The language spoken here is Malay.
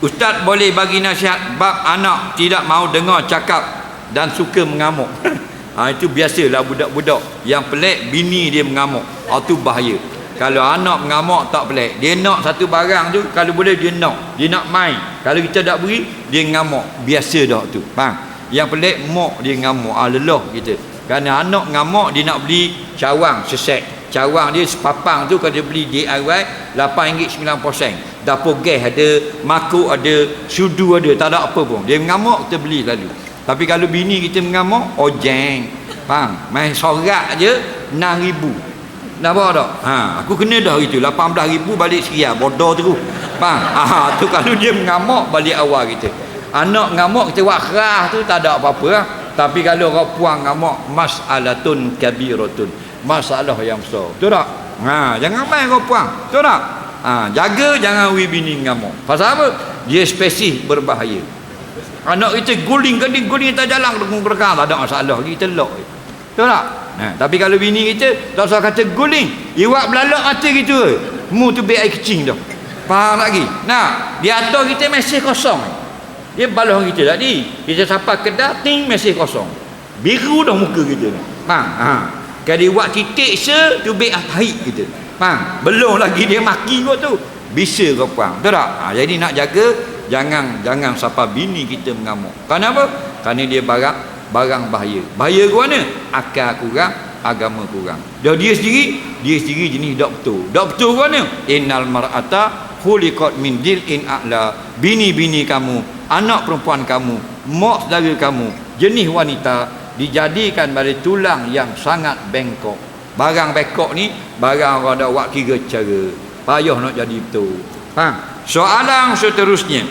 Ustaz boleh bagi nasihat bab anak tidak mau dengar cakap dan suka mengamuk. ha, itu biasalah budak-budak yang pelik bini dia mengamuk. Ha, itu bahaya. Kalau anak mengamuk tak pelik. Dia nak satu barang tu kalau boleh dia nak. Dia nak main. Kalau kita tak beri dia ngamuk. Biasa dah tu. Faham? Yang pelik mak dia ngamuk. Ah ha, lelah kita. Kerana anak ngamuk dia nak beli cawang sesek. Cawang dia sepapang tu kalau dia beli DIY RM8.9%. Dapur gas ada, makuk ada, sudu ada, tak ada apa pun. Dia mengamuk kita beli lalu. Tapi kalau bini kita mengamuk, ojeng. Faham? Main sorak je RM6,000. Dah apa tak? Ha, aku kena dah itu 18 ribu balik sekian bodoh tu. Faham? Ha, tu kalau dia mengamuk balik awal kita. Anak ngamuk kita buat kerah tu tak ada apa-apa lah. Tapi kalau orang puang ngamuk mas'alatun kabiratun. Masalah yang besar. Betul tak? Ha, jangan main kau puang. Betul tak? Ha, jaga jangan wi bini ngamuk. Pasal apa? Dia spesif berbahaya. Anak kita guling guling guling tak jalan dengan berkah tak ada masalah kita lock. Betul tak? Ha, tapi kalau bini kita tak usah kata guling, iwak belalak mata gitu. Mu tu biar air kecing dah. Faham lagi? Nah, di atas kita masih kosong. Dia balah kita tadi. Kita sampai kedai ting masih kosong. Biru dah muka kita. Faham? Ha. Kalau iwak titik se tu biar tahi kita. Faham? Belum lagi dia maki kau tu. Bisa kau faham. Betul tak? Ha, jadi nak jaga jangan jangan siapa bini kita mengamuk. Kenapa? Kerana dia barak barang bahaya bahaya ke mana akal kurang agama kurang dia dia sendiri dia sendiri jenis doktor doktor ke mana innal mar'ata khuliqat min dil'in a'la bini-bini kamu anak perempuan kamu mak saudara kamu jenis wanita dijadikan dari tulang yang sangat bengkok barang bengkok ni barang orang ada buat kira cara. Payah nak jadi betul. Ha? Soalan seterusnya